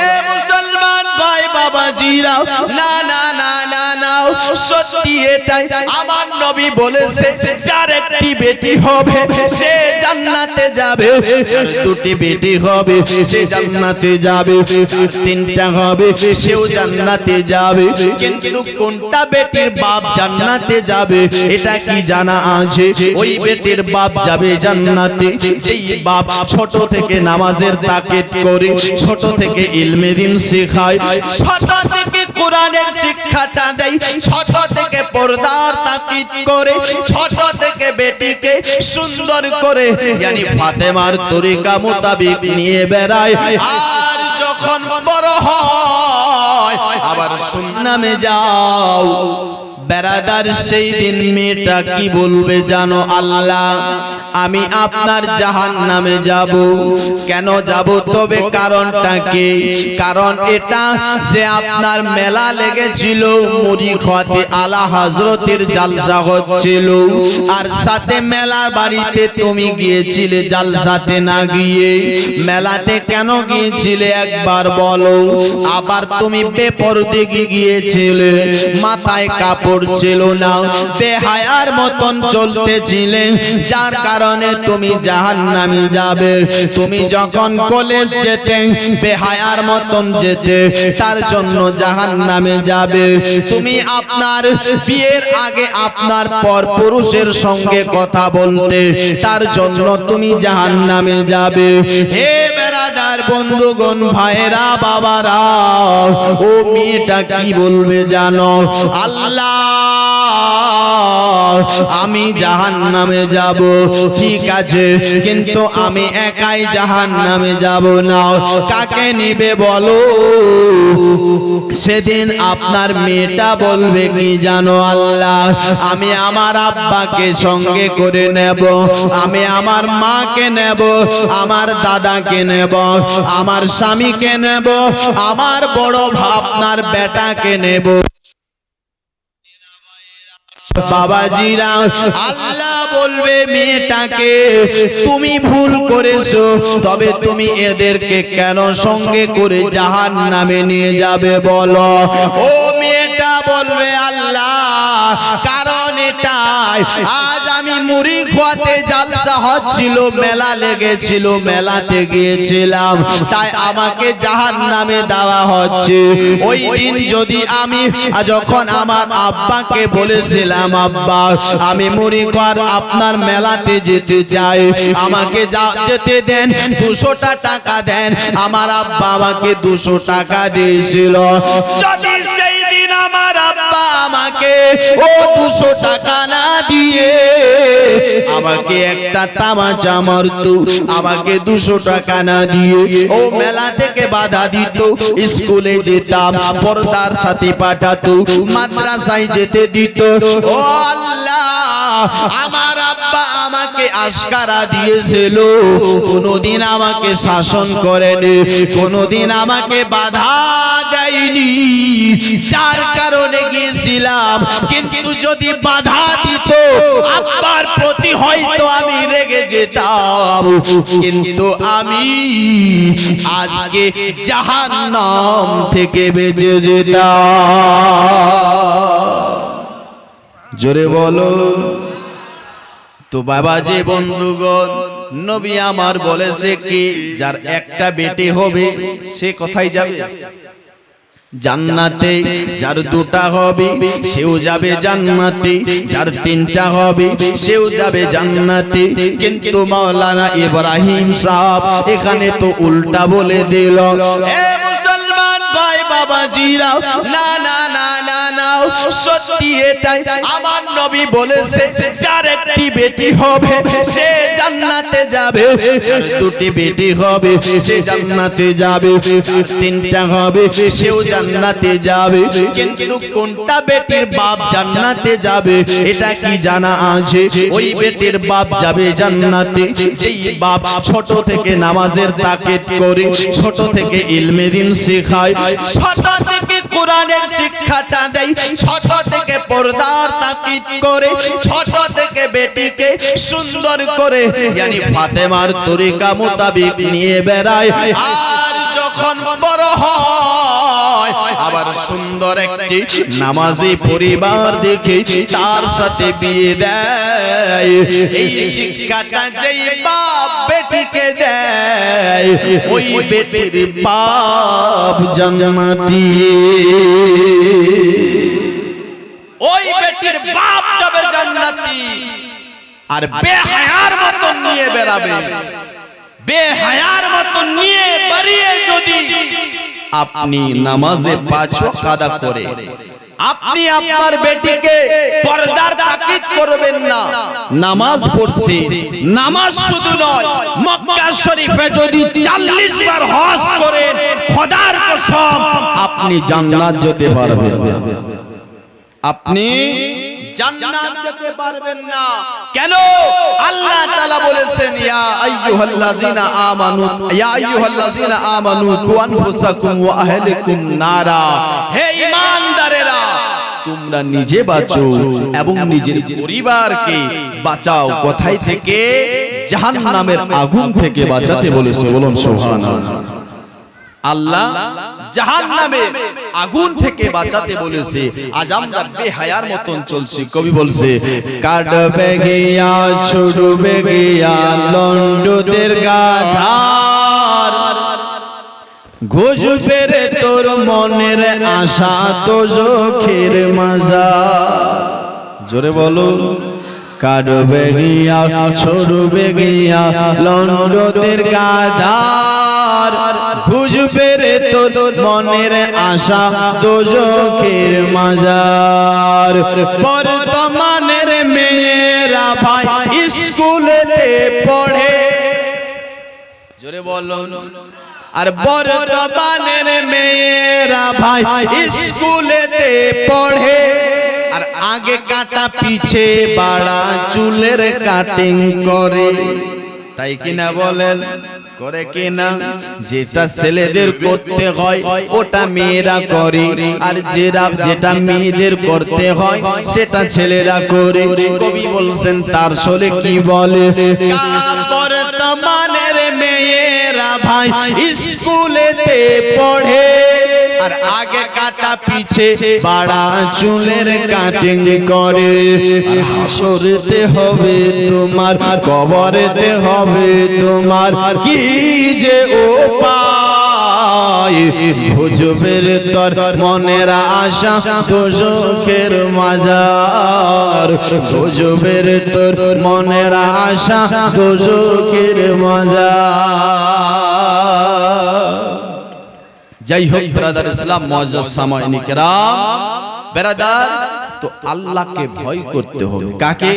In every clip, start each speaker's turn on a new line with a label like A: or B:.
A: এ মুসলমান ভাই বাবা জিরা না না সত্যি এটাই আমার নবী বলেছে, যার একটি বেটি হবে, সে জান্নাতে যাবে। দুটি বেটি হবে, সে জান্নাতে যাবে। তিনটা হবে, সেও জান্নাতে যাবে। কিন্তু কোনটা বেটির বাপ জান্নাতে যাবে, এটা কি জানা আছে? ওই বেটির বাপ যাবে জান্নাতে। যেই বাপ ছোট থেকে নামাজের তাকিদ করে, ছোট থেকে ইলমে দিন শেখায়, ছোট থেকে কোরআনের শিক্ষাটা দেয় ছোট থেকে পর্দার তাকিদ করে ছোট থেকে বেটিকে সুন্দর করে জানি ফাতেমার তরিকা মোতাবিক নিয়ে বেড়ায়। আর যখন বড় হয় আবার সুন্নামে যাও। বেড়াদার সেই দিন মেয়েটা কি বলবে জানো আল্লাহ? আমি আপনার জাহান নামে যাব। কেন যাব? তবে কারণটা কি? কারণ এটা যে আপনার মেলা লেগেছিল, মুড়ি খাতে আলা হজরতের জালসা হচ্ছিল। আর সাথে মেলার বাড়িতে তুমি গিয়েছিলে, জালসাতে না গিয়ে। মেলাতে কেন গিয়েছিলে একবার বলো। আবার তুমি বেপরদিকে গিয়েছিলে, মাথায় কাপড় ছিল না। বেহায়ার মতন চলতেছিলে। যার কারণে তুমি জাহান্নামে যাবে। তুমি যখন কলেজ যেতে, বেহায়ার মতন যেতে, তার জন্য জাহান্নামে যাবে। তুমি আপনার বিয়ের আগে আপনার পর পুরুষের সঙ্গে কথা বলতে, তার জন্য তুমি জাহান্নামে যাবে। হে বেড়াদার বন্ধুগণ ভাইরা বাবারা ও মেয়েটা কি বলবে জানো? আল্লাহ আমি জাহান নামে যাব। ঠিক আছে, কিন্তু আমি একাই জাহান নামে যাব না। কাকে নিবে বলো? সেদিন আপনার মেয়েটা বলবে, কি জানো আল্লাহ, আমি আমার আব্বাকে সঙ্গে করে নেব। আমি আমার মাকে নেব, আমার দাদাকে নেব, আমার স্বামীকে নেব, আমার বড় ভাবনার বেটাকে নেব। বাবাজিরা, আল্লাহ বলবে মেয়েটাকে, তুমি ভুল করেছ, তবে তুমি এদেরকে কেন সঙ্গে করে জাহান নামে নিয়ে যাবে বলো? ও মেয়েটা বলবে, আল্লাহ কারণ আজ আমি মুড়ি খোয়াতে জালসা হচ্ছিল, মেলা লেগেছিল, মেলাতে গিয়েছিলাম। তাই আমাকে জাহান নামে দেওয়া হচ্ছে। ওই দিন যদি আমি যখন আমার আব্বাকে বলেছিলাম, আব্বা, আমি মুড়ি খোয়ার আপনার মেলাতে যেতে চাই। আমাকে যা- যেতে দেন, দুশোটা টাকা দেন। আমার আব্বা আমাকে দুশো টাকা দিয়েছিল। যদি সেই দিন আমার ও দুশো টাকা না দিয়ে আমাকে একটা তামাচা মারত, আমাকে দুশো টাকা না দিয়ে ও মেলা থেকে বাধা দিত, স্কুলে যেতাম, পর্দার সাথে পাঠাতো, মাদ্রাসায় যেতে দিত। ও আল্লাহ! আমার আব্বা আমাকে আস্কারা দিয়েছিল। কোনোদিন আমাকে শাসন করেনি, কোনোদিন আমাকে বাধা দেয়নি। যার কারণে গিয়েছিলাম, কিন্তু যদি বাধা দিত, আব্বার প্রতি হয়তো আমি রেগে যেতাম। কিন্তু আমি আজকে জাহান্নাম থেকে বেঁচে যেতাম। জোরে বলো। তো বাবা যে বন্ধুগণ, নবী আমার বলেছে কি, যার একটা বেটি হবে, সে কোথায় যাবে? জান্নাতে যার দুটা হবে, সেও যাবে জান্নাতে, যার তিনটা হবে, সেও যাবে জান্নাতে। কিন্তু মাওলানা ইব্রাহিম সাহেব এখানে তো উল্টা বলে দিল, এ মুসলমান ভাই বাবা জিরা না না না না না সত্যি এটাই। আমার নবী বলেছে, যার একটি বেটি হবে, সে জান্নাতে যাবে। দুটি বেটি হবে, সে জান্নাতে যাবে। তিনটা হবে, সেও জান্নাতে যাবে। কিন্তু কোনটা বেটির বাপ জান্নাতে যাবে, এটা কি জানা আছে? ওই বেটির বাপ যাবে জান্নাতে। যেই বাপ ছোট থেকে নামাজের তাকিদ করে, ছোট থেকে ইলমে দিন শেখায় ছোট থেকে শিক্ষাটা থেকে থেকে বেটিকে সুন্দর করে তরিকা মোতাবিক নিয়ে বেড়ায়। আর যখন বড় হয়, আবার সুন্দর একটি নামাজি পরিবার দেখে তার সাথে বিয়ে দেয়। এই শিক্ষাটা যেই বাপ বেটিকে দেয় ওই বেটির বাপ জান্নাতি ওই বেটির বাপ যাবে জান্নাতি। আর বেহায়ার মতন নিয়ে বেরাবে বেহায়ার মতন নিয়ে বাড়িয়ে যদি আপনি নামাজে পাঁচ ওয়াক্ত আদা করে। আপনি আপনার বেটিকে পর্দার তাকিদ করবেন না। নামাজ পড়ছে। নামাজ শুধু নয়, মক্কা শরীফে যদি 40 বার হজ করেন, খোদার কসম, আপনি জান্নাত যেতে পারবেন। আপনি জান্নাত যেতে পারবেন না। কেন? আল্লাহ তাআলা বলেছেন, ইয়া আইয়ুহাল্লাযিনা আমানু, ইয়া আইয়ুহাল্লাযিনা আমানু ওয়া আহলিকুম নারা। হে ঈমানদারেরা, তোমরা নিজে বাঁচো এবং নিজের পরিবারকে বাঁচাও। কোথায় থেকে জাহান্নামের আগুন থেকে বাঁচাতে বলেছে। বলুন, সুবহানাল্লাহ। আল্লাহ জাহান নামে আগুন থেকে বাঁচাতে বলেছে। আজ আমরা বেহায়ার মতন চলছি, কবি বলছে, কাটবে গিয়া ছুড়বে গিয়া লন্ডদের গাধার। ঘুষবে রে তোর মনের আশা, তো চোখের মাজা। জোরে বলো, কাটবে গিয়া ছড়বে গিয়া লন্ডদের গাধার। খুঁজবে রে তোর মনের আশা দোজখের মাজার। বর্তমানের মেয়েরা ভাই স্কুলেতে পড়ে। জোরে বলো। আর বর্তমানের মেয়েরা ভাই স্কুলেতে পড়ে। আর আগে কাটা পিছে বাড়া চুলের কাটিং করে। তাই কিনা বলেন? করে কিনা যেটা ছেলেদের করতে হয় ওটা মেয়েরা করে। আর যেটা যেটা মেয়েদের করতে হয় সেটা ছেলেরা করে। কবি বলছেন তার সলে কি বলে? বর্তমানের মেয়েরা ভাই স্কুলেতে পড়ে। আর আগে কাটা পিছে বাড়া চুলের কাটিং করে। হাসরেতে হবে তোমার, কবরেতে হবে তোমার। কি যে ও ভুজবের তর, মনের আশা দোজখের মাজার। ভুজবের তোর, মনের আশা দোজখের মাজার। যাই হোক ব্রাদার ইসলাম মজার সময় কেরাম। ব্রাদার তো আল্লাহকে ভয় করতে হবে। কাকে?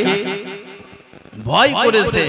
A: ভয় করেছে।